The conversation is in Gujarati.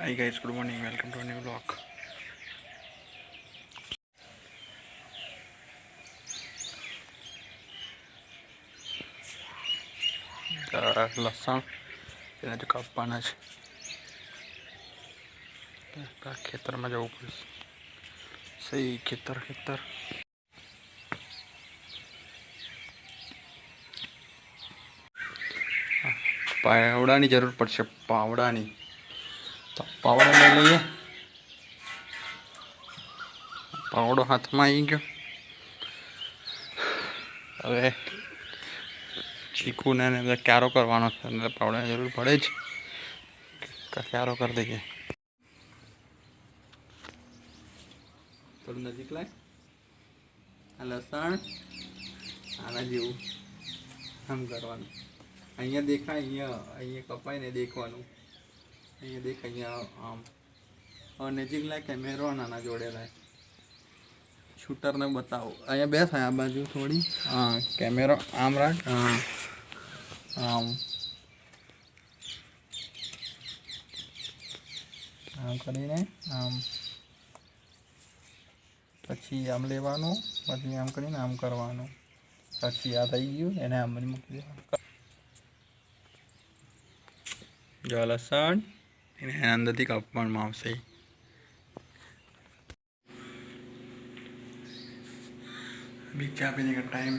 hi guys good morning welcome to new block lesson जो कप खेतर में जाओ प्लीज सही खेतर खेतर पावड़ा जरूर पड़ से पावड़ा नहीं તો પાવડો લઈ લઈએ પાવડો હાથમાં આવી ગયો હવે ચીકુને ને બધા ક્યારો કરવાનો છે એટલે પાવડા જરૂર પડે જ ક્યારો કરી દઈએ થોડું નજીક લાગ આ લસણ આના જેવું આમ કરવાનું અહીંયા દેખાય અહીંયા અહીંયા કપાઈને દેખવાનું મે દેખ અયા આમ ઓર નેજીલા કેમેરો આના ના જોડેલા છે શટર ને બતાવો અયા બેઠા આ બાજુ થોડી હા કેમેરો આમ રાખ હા આમ આમ કરીને આમ પછી આમ લેવાનો મતલબ આમ કરીને આમ કરવાનો પછી આ થઈ ગયો એને આમ મુક દે જલસાન એને અંદરથી કાપવામાં આવશે બીજા આપી દીધા ટાઈમ